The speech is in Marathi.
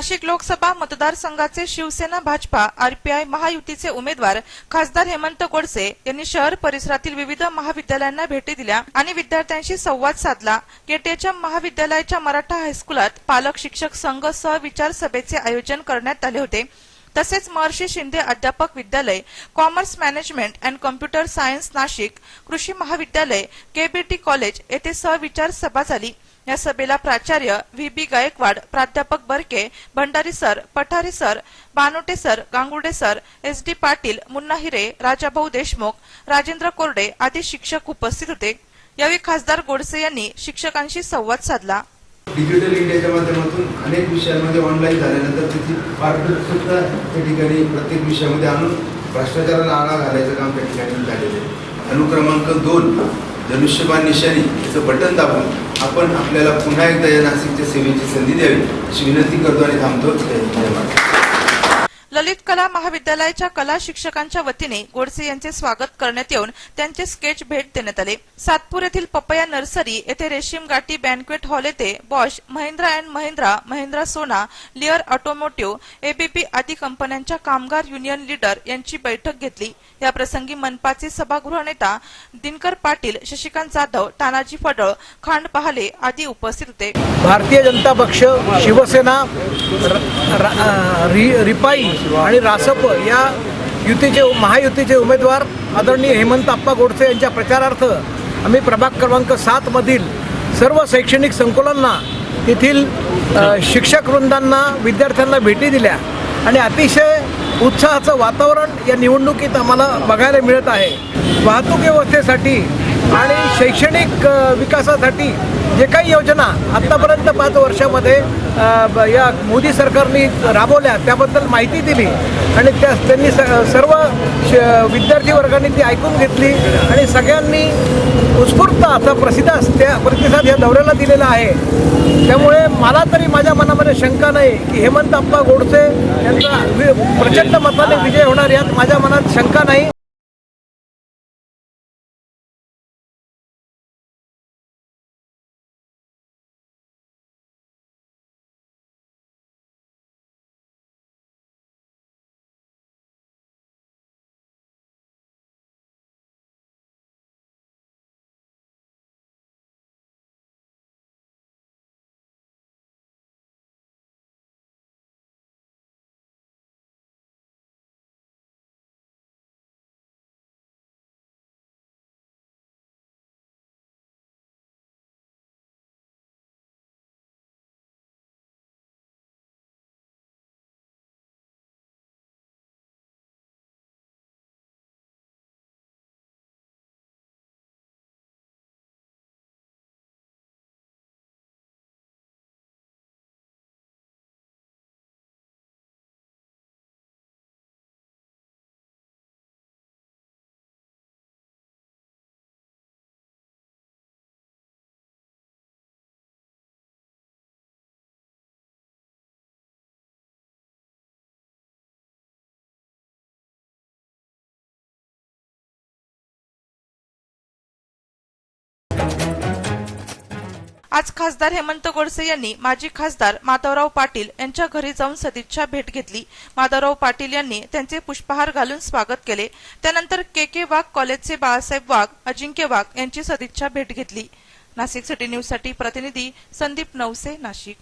नाशिक लोकसभा मतदारसंघाचे शिवसेना भाजपा आरपीआय महायुतीचे उमेदवार खासदार हेमंत गोडसे यांनी शहर परिसरातील विविध महाविद्यालयांना भेटी दिल्या आणि विद्यार्थ्यांशी संवाद साधला. केटीएचएम महाविद्यालयाच्या मराठा हायस्कुलात पालक शिक्षक संघ सहविचार सभेचे आयोजन करण्यात आले होते. तसेच महर्षी शिंदे अध्यापक विद्यालय commerce management and computer science Nashik कृषी महाविद्यालय केबीटी कॉलेज येथे सहविचार सभा झाली. या सभेला प्राचार्य व्ही. बी. गायकवाड प्राध्यापक Barke Bhandari sir Pathare sir Banote sir Gangude sir S. D. Patil Munna Hire Rajabhau Deshmukh Rajendra Korde आदी शिक्षक उपस्थित होते. यावेळी खासदार गोडसे यांनी शिक्षकांशी संवाद साधला. डिजिटल इंडियाच्या माध्यमातून अनेक विषयांमध्ये ऑनलाईन झाल्यानंतर त्याची पारदर्शकता त्या ठिकाणी प्रत्येक विषयामध्ये आणून भ्रष्टाचाराला आळा घालायचं काम त्या ठिकाणी झालेलं आहे. अनुक्रमांक दोन धनुष्यबाण निशाणी याचं बटन दाबून आपण आपल्याला पुन्हा एकदा या नाशिकच्या सेवेची संधी द्यावी अशी विनंती करतो आणि थांबतो धन्यवाद ललित कला महाविद्यालयाच्या कला शिक्षकांच्या वतीने गोडसे यांचे स्वागत करण्यात येऊन त्यांचे स्केच भेट देण्यात आले. सातपूर येथील पपया नर्सरी येथे रेशीम गाठी बँक्वेट हॉल येथे Bosch Mahindra and Mahindra Mahindra Sona Lear automotive ABP आदी कंपन्यांच्या कामगार युनियन लीडर यांची बैठक घेतली. याप्रसंगी मनपाचे सभागृह नेता दिनकर पाटील शशिकांत जाधव तानाजी फडळ खांड पहाले आदी उपस्थित होते. भारतीय जनता पक्ष शिवसेना रिपाई आणि रासप या युतीचे महायुतीचे उमेदवार आदरणीय हेमंत आप्पा गोडसे यांच्या प्रचारार्थ आम्ही प्रभाग क्रमांक सातमधील सर्व शैक्षणिक संकुलांना तेथील शिक्षक वृंदांना विद्यार्थ्यांना भेटी दिल्या आणि अतिशय उत्साहाचं वातावरण या निवडणुकीत आम्हाला बघायला मिळत आहे. वाहतूक व्यवस्थेसाठी आणि शैक्षणिक विकासासाठी जे काही योजना आत्तापर्यंत पाच वर्षामध्ये ब- या मोदी सरकारने राबवल्या त्याबद्दल माहिती दिली आणि त्या त्यांनी स सर्व श विद्यार्थी वर्गाने ती ऐकून घेतली आणि सगळ्यांनी उत्स्फूर्त असा प्रसिद्ध त्या प्रतिसाद या दौऱ्याला दिलेला आहे. त्यामुळे मला तरी माझ्या मनामध्ये शंका नाही की हेमंत अप्पा गोडसे यांचा वि- प्रचंड मताने विजय होणार यात माझ्या मनात शंका नाही. आज खासदार हेमंत गोडसे यांनी माजी खासदार माधवराव पाटील यांच्या घरी जाऊन सदिच्छा भेट घेतली. माधवराव पाटील यांनी त्यांचे पुष्पहार घालून स्वागत केले. त्यानंतर के के वाघ कॉलेजचे बाळासाहेब वाघ अजिंक्य वाघ यांची सदिच्छा भेट घेतली. नाशिक सिटी न्यूजसाठी प्रतिनिधी संदीप नवसे नाशिक.